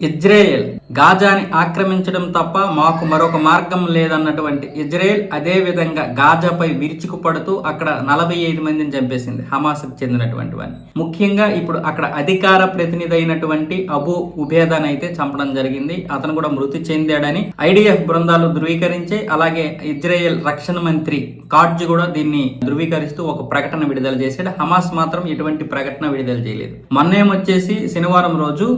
Israel గాజాని ఆక్రమించడం తప్ప మాకు మరొక మార్గం లేదన్నటువంటి ఇజ్రాయెల్ అదే విధంగా గాజాపై విరుచుకుపడుతూ అక్కడ నలభై ఐదు మందిని చంపేసింది హమాస్కు చెందినటువంటి వాడిని ముఖ్యంగా ఇప్పుడు అక్కడ అధికార ప్రతినిధి అయినటువంటి అబు ఉబేదాన్ అయితే చంపడం జరిగింది. అతను కూడా మృతి చెందాడని ఐడిఎఫ్ బృందాలు ధృవీకరించే అలాగే ఇజ్రాయెల్ రక్షణ మంత్రి కాడ్జ్ కూడా దీన్ని ధృవీకరిస్తూ ఒక ప్రకటన విడుదల చేశాడు. హమాస్ మాత్రం ఎటువంటి ప్రకటన విడుదల చేయలేదు. మొన్నేమొచ్చేసి శనివారం రోజు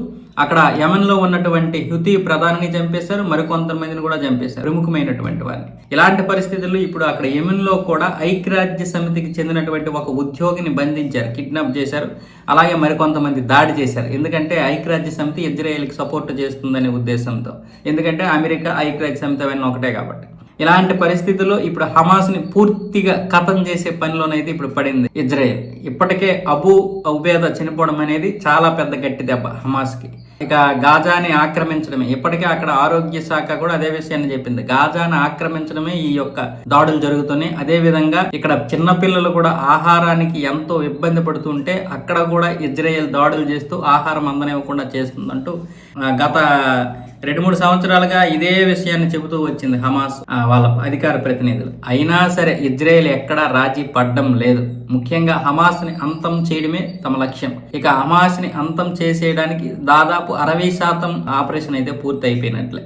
అక్కడ యమన్లో ఉన్నటువంటి హుతి ప్రధానిని చంపేశారు మరికొంతమందిని కూడా చంపేశారు ప్రముఖమైనటువంటి వారిని. ఇలాంటి పరిస్థితుల్లో ఇప్పుడు అక్కడ యమన్లో కూడా ఐక్యరాజ్య సమితికి చెందినటువంటి ఒక ఉద్యోగిని బంధించారు కిడ్నాప్ చేశారు అలాగే మరికొంతమంది దాడి చేశారు. ఎందుకంటే ఐక్యరాజ్య సమితి ఇజ్రాయెల్కి సపోర్ట్ చేస్తుందనే ఉద్దేశంతో. ఎందుకంటే అమెరికా ఐక్యరాజ్య సమితి అవన్నీ ఒకటే కాబట్టి. ఇలాంటి పరిస్థితుల్లో ఇప్పుడు హమాస్ని పూర్తిగా కథం చేసే పనిలోనైతే ఇప్పుడు పడింది ఇజ్రాయెల్. ఇప్పటికే అబు ఉబేద చనిపోవడం అనేది చాలా పెద్ద గట్టి దెబ్బ హమాస్కి. ఇక గాజాని ఆక్రమించడమే. ఇప్పటికే అక్కడ ఆరోగ్య శాఖ కూడా అదే విషయాన్ని చెప్పింది. గాజాని ఆక్రమించడమే ఈ యొక్క దాడులు జరుగుతున్నాయి. అదే విధంగా ఇక్కడ చిన్నపిల్లలు కూడా ఆహారానికి ఎంతో ఇబ్బంది పడుతుంటే అక్కడ కూడా ఇజ్రాయెల్ దాడులు చేస్తూ ఆహారం అందనివ్వకుండా చేస్తుందంటూ గత రెండు మూడు సంవత్సరాలుగా ఇదే విషయాన్ని చెబుతూ వచ్చింది హమాస్ వాళ్ళ అధికార ప్రతినిధులు. అయినా సరే ఇజ్రాయెల్ ఎక్కడా రాజీ పడ్డం లేదు. ముఖ్యంగా హమాస్ని అంతం చేయడమే తమ లక్ష్యం. ఇక హమాస్ని అంతం చేసేయడానికి దాదాపు అరవై శాతం ఆపరేషన్ అయితే పూర్తి అయిపోయినట్లే